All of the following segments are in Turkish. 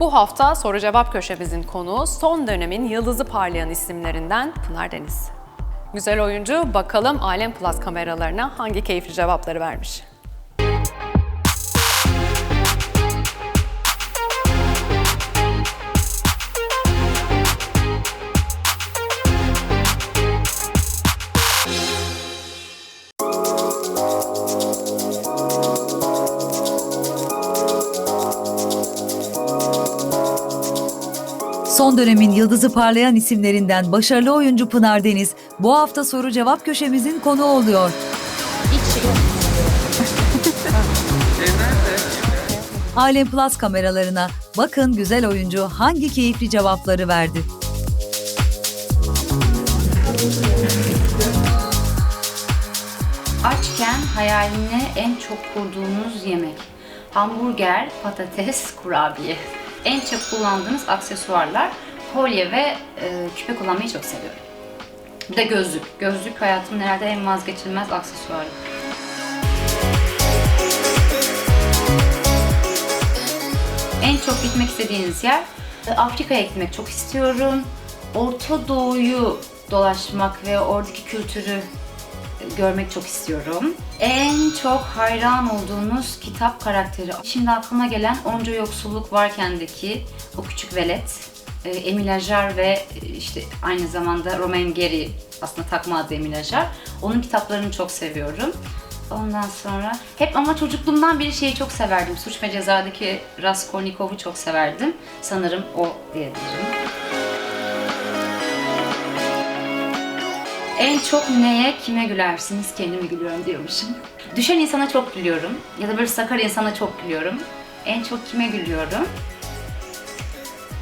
Bu hafta soru cevap köşemizin konuğu son dönemin yıldızı parlayan isimlerinden Pınar Deniz. Güzel oyuncu bakalım Alem Plus kameralarına hangi keyifli cevapları vermiş. Son dönemin yıldızı parlayan isimlerinden başarılı oyuncu Pınar Deniz bu hafta soru cevap köşemizin konuğu oluyor. Alem Plus kameralarına bakın güzel oyuncu hangi keyifli cevapları verdi. Açken hayalini en çok kurduğunuz yemek. Hamburger, patates, kurabiye. En çok kullandığınız aksesuarlar. Kolye ve e, küpe kullanmayı çok seviyorum. Bir de gözlük. Gözlük hayatımın herhalde en vazgeçilmez aksesuarı. En çok gitmek istediğiniz yer e, Afrika'ya gitmek çok istiyorum. Orta Doğu'yu dolaşmak ve oradaki kültürü görmek çok istiyorum. En çok hayran olduğunuz kitap karakteri. Şimdi aklıma gelen Onca Yoksulluk Varken'deki o küçük velet. e, Emile Ajar ve e, işte aynı zamanda Romain Gary aslında takma adı Emile Ajar. Onun kitaplarını çok seviyorum. Ondan sonra hep ama çocukluğumdan beri şeyi çok severdim. Suç ve Ceza'daki Raskolnikov'u çok severdim. Sanırım o diyebilirim. En çok neye, kime gülersiniz? Kendimi gülüyorum diyormuşum. Düşen insana çok gülüyorum. Ya da böyle sakar insana çok gülüyorum. En çok kime gülüyorum?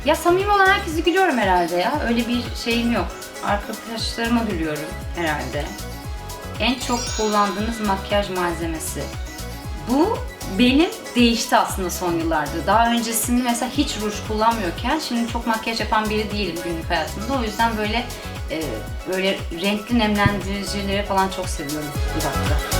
Ya samimi olan herkese gülüyorum herhalde ya. Öyle bir şeyim yok. Arkadaşlarıma gülüyorum herhalde. En çok kullandığınız makyaj malzemesi. Bu benim değişti aslında son yıllarda. Daha öncesinde mesela hiç ruj kullanmıyorken şimdi çok makyaj yapan biri değilim günlük hayatımda. O yüzden böyle e, böyle renkli nemlendiricileri falan çok seviyorum dudakta.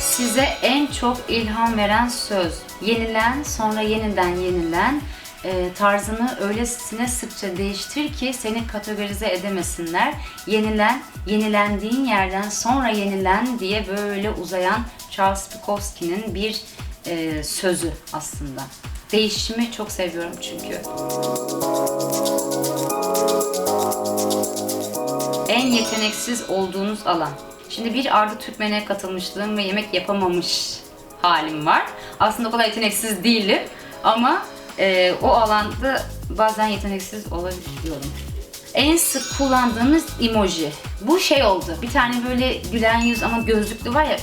Size en çok ilham veren söz. Yenilen, sonra yeniden yenilen, e, tarzını öylesine sıkça değiştir ki seni kategorize edemesinler. Yenilen, yenilendiğin yerden sonra yenilen diye böyle uzayan Charles Bukowski'nin bir e, sözü aslında. Değişimi çok seviyorum çünkü. En yeteneksiz olduğunuz alan. Şimdi bir Arda Türkmen'e katılmışlığım ve yemek yapamamış halim var. Aslında o kadar yeteneksiz değilim ama e, o alanda bazen yeteneksiz olabiliyorum. En sık kullandığımız emoji. Bu şey oldu. Bir tane böyle gülen yüz ama gözlüklü var ya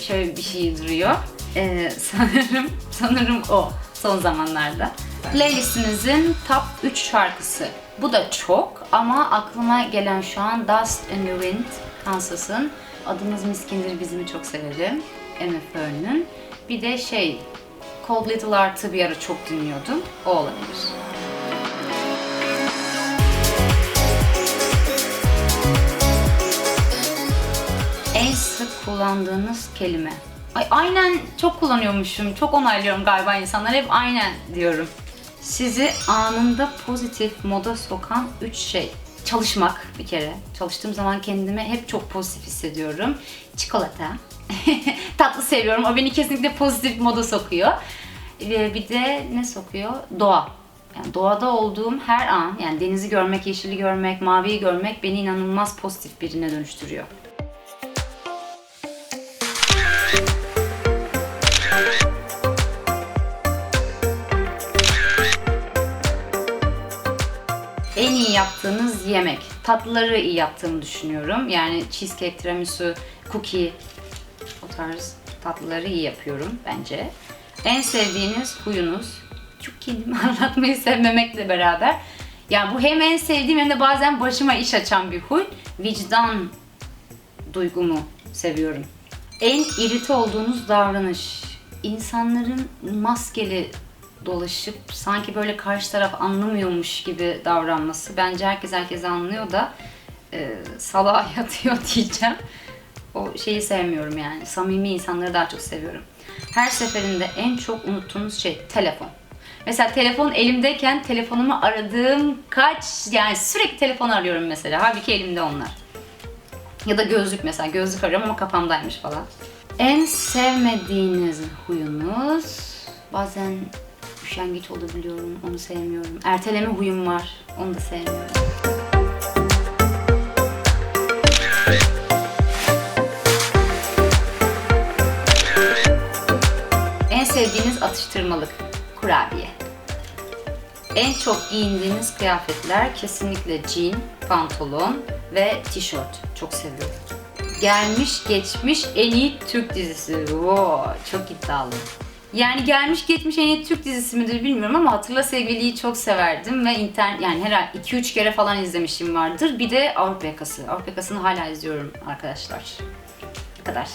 şöyle bir şey duruyor. E, sanırım sanırım o son zamanlarda. Playlistinizin top 3 şarkısı. Bu da çok ama aklıma gelen şu an Dust in the Wind Kansas'ın Adımız Miskindir Bizimi çok severim. MFÖ'nün. Bir de şey Cold Little Art'ı bir ara çok dinliyordum. O olabilir. En sık kullandığınız kelime. Ay aynen çok kullanıyormuşum. Çok onaylıyorum galiba insanlar. Hep aynen diyorum. Sizi anında pozitif moda sokan 3 şey. Çalışmak bir kere. Çalıştığım zaman kendimi hep çok pozitif hissediyorum. Çikolata. Tatlı seviyorum. O beni kesinlikle pozitif moda sokuyor. Ve bir de ne sokuyor? Doğa. Yani doğada olduğum her an, yani denizi görmek, yeşili görmek, maviyi görmek beni inanılmaz pozitif birine dönüştürüyor. Yaptığınız yemek. Tatlıları iyi yaptığımı düşünüyorum. Yani cheesecake, tiramisu, cookie o tarz tatlıları iyi yapıyorum bence. En sevdiğiniz huyunuz. Çok kendimi anlatmayı sevmemekle beraber. Yani bu hem en sevdiğim hem de bazen başıma iş açan bir huy. Vicdan duygumu seviyorum. En irite olduğunuz davranış. İnsanların maskeli dolaşıp sanki böyle karşı taraf anlamıyormuş gibi davranması. Bence herkes herkes anlıyor da e, salağa yatıyor diyeceğim. o şeyi sevmiyorum yani. Samimi insanları daha çok seviyorum. Her seferinde en çok unuttuğunuz şey telefon. Mesela telefon elimdeyken telefonumu aradığım kaç yani sürekli telefon arıyorum mesela. Halbuki elimde onlar. Ya da gözlük mesela. Gözlük arıyorum ama kafamdaymış falan. En sevmediğiniz huyunuz bazen üşengeç olabiliyorum. Onu sevmiyorum. Erteleme huyum var. Onu da sevmiyorum. En sevdiğiniz atıştırmalık kurabiye. En çok giyindiğiniz kıyafetler kesinlikle jean, pantolon ve tişört. Çok seviyorum. Gelmiş geçmiş en iyi Türk dizisi. Wow, çok iddialı. Yani gelmiş geçmiş en iyi Türk dizisi midir bilmiyorum ama Hatırla Sevgili'yi çok severdim ve internet yani herhalde 2-3 kere falan izlemişim vardır. Bir de Avrupa Yakası. Avrupa Yakası'nı hala izliyorum arkadaşlar. Bu kadar.